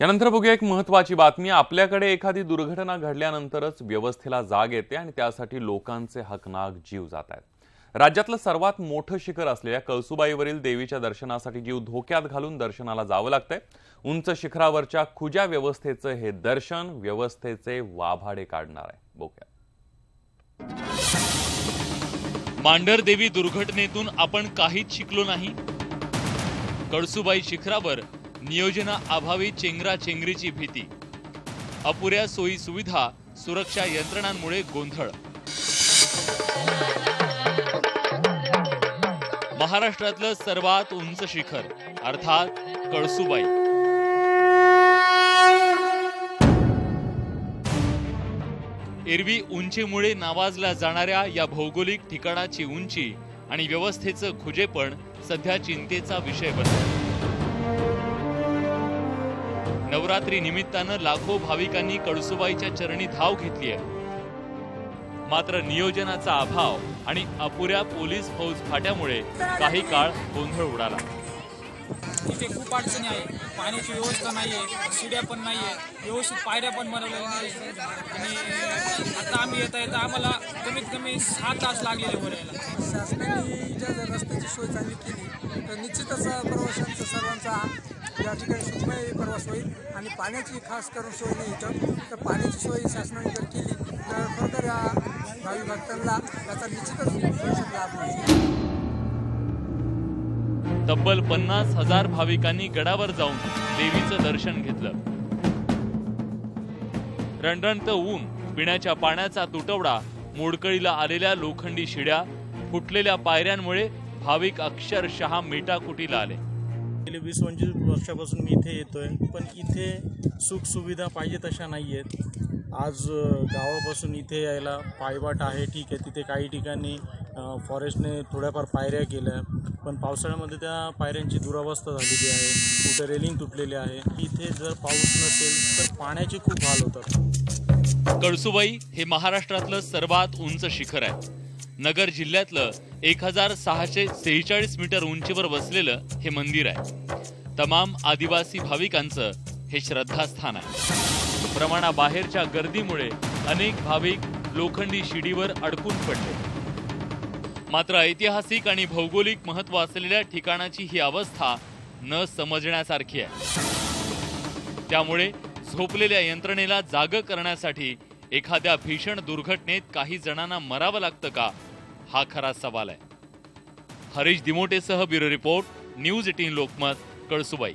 यानंतर बघूया एक महत्वाची बातमी. आपल्याकडे एखादी दुर्घटना घडल्यानंतरच व्यवस्थेला जाग येते आणि त्यासाठी लोकांचे हकनाक जीव जात आहेत. राज्यातलं सर्वात मोठं शिखर असलेल्या कळसुबाईवरील देवीच्या दर्शनासाठी जीव धोक्यात घालून दर्शनाला जावं लागतंय. उंच शिखरावरच्या खुज्या व्यवस्थेचं हे दर्शन व्यवस्थेचे वाभाडे काढणार आहे. बघूया. मांढरदेवी दुर्घटनेतून आपण काहीच शिकलो नाही. कळसुबाई शिखरावर नियोजना अभावी चेंगरा चेंगरीची भीती. अपुऱ्या सोयी सुविधा सुरक्षा यंत्रणांमुळे गोंधळ. महाराष्ट्रातलं सर्वात उंच शिखर अर्थात कळसुबाई. एरवी उंचीमुळे नावाजल्या जाणाऱ्या या भौगोलिक ठिकाणाची उंची आणि व्यवस्थेचं खुजेपण सध्या चिंतेचा विषय बनला. नवरात्री निमित्तानं लाखो भाविकांनी कळसुबाईच्या चरणी धाव घेतली आहे. मात्र नियोजनाचा अभाव आणि अपुऱ्या पोलीस फौज फाट्यामुळे काही काळ गोंधळ उडाला. तिथे खूप अडचणी आहे. पाण्याची व्यवस्था नाही आहे शिड्या पण नाही आहे व्यवस्थित पायऱ्या पण बनवलेल्या नाही आणि आता आम्ही येता येता आम्हाला कमीत कमी सहा तास लागलेले यायला. शासनाने ज्या ज्या रस्त्याची सोय चांगली केली तर निश्चितच प्रवाशांचा सर्वांचा या ठिकाणी सुखमय प्रवास होईल आणि पाण्याची खास करून सोय नाही इथं. तर पाण्याची सोय शासनाने जर केली तर खरोखर या भावी भक्तांना याचा निश्चितच लाभ होईल. तब्बल पन्नास हजार भाविकांनी गडावर जाऊन देवीचं दर्शन घेतलं. रणरणत ऊन पिण्याच्या पाण्याचा तुटवडा मोडकळीला आलेल्या लोखंडी शिड्या फुटलेल्या पायऱ्यांमुळे भाविक अक्षरशः मेटाकुटीला आले. गेले वीस पंचवीस वर्षापासून मी इथे येतोय. पण इथे सुख सुविधा पाहिजे तशा नाही आहेत आज गावापासून इथे यायला पायवाट आहे ठीक आहे. तिथे काही ठिकाणी फॉरेस्टने थोड्याफार पायऱ्या केल्या. पण पावसाळ्यामध्ये त्या पायऱ्यांची दुरावस्था झालेली आहे. कुठे रेलिंग तुटलेली आहे. इथे जर पाऊस नसेल तर पाण्याचे खूप हाल होतात. कळसुबाई हे महाराष्ट्रातलं सर्वात उंच शिखर आहे. नगर जिल्ह्यातलं एक हजार सहाशे सेहेचाळीस मीटर उंचीवर वसलेलं हे मंदिर आहे. तमाम आदिवासी भाविकांचं हे श्रद्धास्थान आहे. प्रमाणाबाहेरच्या गर्दीमुळे अनेक भाविक लोखंडी शिडीवर अडकून पडले. मात्र ऐतिहासिक आणि भौगोलिक महत्त्व असलेल्या ठिकाणाची ही अवस्था न समजण्यासारखी आहे. त्यामुळे झोपलेल्या यंत्रणेला जाग करण्यासाठी एखाद्या भीषण दुर्घटनेत काही जणांना मरावं लागतं का? हा खरा सवाल आहे. Harish दिमोटेसह bureau report news eighteen Lokmat Kalsubai.